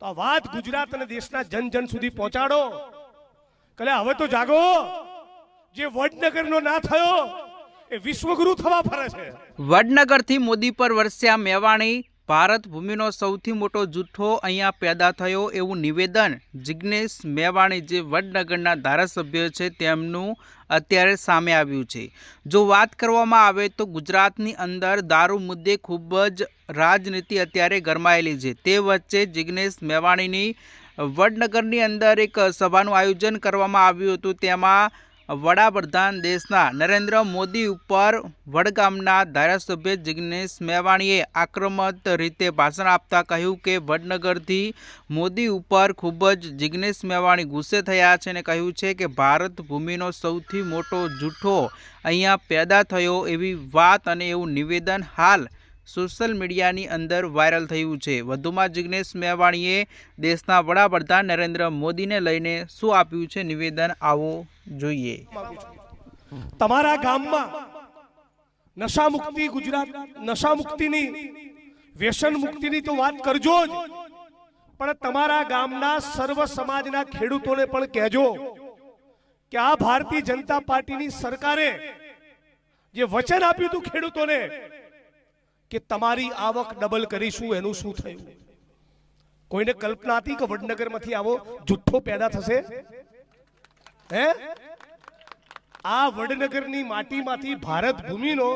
તો આ વાત ગુજરાત અને દેશના જન જન સુધી પહોંચાડો. કલે હવે તો જાગો. જે વડનગરનો ના થયો, એ વિશ્વગુરુ થવા ફરે છે. વડનગરથી મોદી પર વરસ્યા મેવાણી ભારત ભૂમિનો સૌથી મોટો જૂઠો અહીંયા પેદા થયો એવું નિવેદન જિગ્નેશ મેવાણી જે વડનગરના ધારાસભ્ય છે તેમનું અત્યારે સામે આવ્યું છે. જો વાત કરવામાં આવે તો ગુજરાતની અંદર દારૂ મુદ્દે ખૂબ જ રાજનીતિ અત્યારે ગરમાયેલી છે. તે વચ્ચે જિગ્નેશ મેવાણીની વડનગરની અંદર એક સભાનું આયોજન કરવામાં આવ્યું હતું. તેમાં વડાપ્રધાન દેશના નરેન્દ્ર મોદી ઉપર વડગામના ધારાસભ્ય જિગ્નેશ મેવાણીએ આક્રમક રીતે ભાષણ આપતા કહ્યું કે વડનગરથી મોદી ઉપર ખૂબ જ જિગ્નેશ મેવાણી ગુસ્સે થયા છે અને કહ્યું છે કે ભારત ભૂમિનો સૌથી મોટો જૂઠો અહીંયા પેદા થયો એવી વાત અને એવું નિવેદન હાલ સોશિયલ મીડિયાની અંદર વાયરલ થયું છે. વધુમાં જિગ્નેશ મેવાણીએ દેશના વડાપ્રધાન નરેન્દ્ર મોદીને લઈને શું આપ્યું છે નિવેદન આવો જોઈએ. તમારા ગામમાં નશા મુક્તિ ગુજરાત, નશા મુક્તિની, વ્યસન મુક્તિની તો વાત કરજો જ. પણ તમારા ગામના સર્વ સમાજના ખેડૂતોને પણ કહેજો કે આ ભારતીય જનતા પાર્ટીની સરકારે જે વચન આપ્યું હતું ખેડૂતોને કે તમારી આવક ડબલ કરીશું, એનું શું થયું? કોઈને કલ્પના હતી કે વડનગરમાંથી આવો જુઠ્ઠો પેદા થશે? હે? આ વડનગરની માટીમાંથી ભારત ભૂમિનો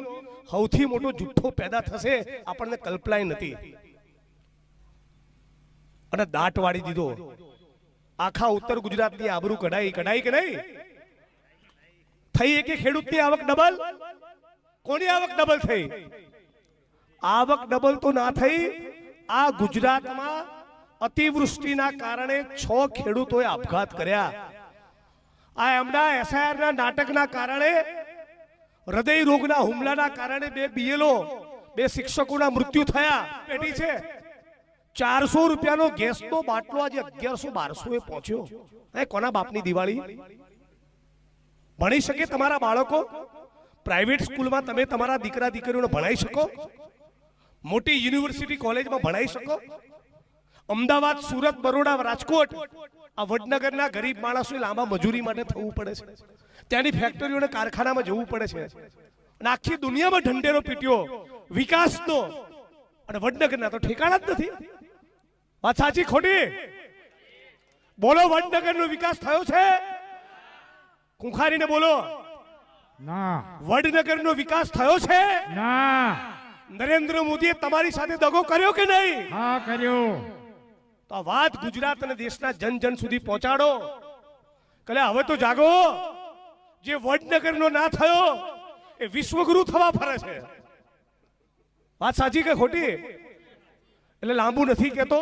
સૌથી મોટો જુઠ્ઠો પેદા થશે, આપણને કલ્પનાય નથી. અને દાટ વાળી દીધો. આખા ઉત્તર ગુજરાતની આબરૂ કઢાઈ કઢાઈ કે નહીં? થઈ કે ખેડૂતની આવક ડબલ કોની આવક ડબલ થઈ? આવક ડબલ તો ના થઈ. આ ગુજરાતમાં અતિવૃષ્ટિના કારણે છ ખેડૂતોએ આપઘાત કર્યા. આ એમના એસઆઈઆરના નાટકના કારણે, હૃદય રોગના હુમલાના કારણે બે બીએલઓ, બે શિક્ષકોના મૃત્યુ થયા. પેટી છે. ચારસો રૂપિયાનો ગેસનો બાટલો આજે અગિયારસો બારસો એ પહોંચ્યો. એ કોના બાપની દિવાળી? ભણી શકે તમારા બાળકો? પ્રાઇવેટ સ્કૂલમાં તમે તમારા દીકરા દીકરીઓને ભણાઈ શકો? મોટી યુનિવર્સિટી કોલેજમાં ભણાઈ શકો? અમદાવાદ સુરત બરોડા રાજકોટ આ વડનગરના ગરીબ માણસોએ લાંબા મજૂરી માટે થવું પડે છે. ત્યાંની ફેક્ટરીઓને કારખાનામાં જવું પડે છે. અને આખી દુનિયામાં ઢંઢેરો પીટ્યો વિકાસનો. અને વડનગરના તો ઠેકાણા જ નથી. વાત સાચી ખોટી? બોલો વડનગરનો વિકાસ થયો છે? કુંખારીને બોલો. ના. વડનગરનો વિકાસ થયો છે? ના. નરેન્દ્ર મોદીએ તમારી સાથે દગો કર્યો કે નહીં? હા કર્યો. તો વાત ગુજરાત અને દેશના જન જન સુધી પહોંચાડો. કલે હવે તો જાગો. જે વડનગરનો ના થયો એ વિશ્વગુરુ થવા ફરે છે. વાત સાચી કે ખોટી? એટલે લાંબુ નથી કહેતો.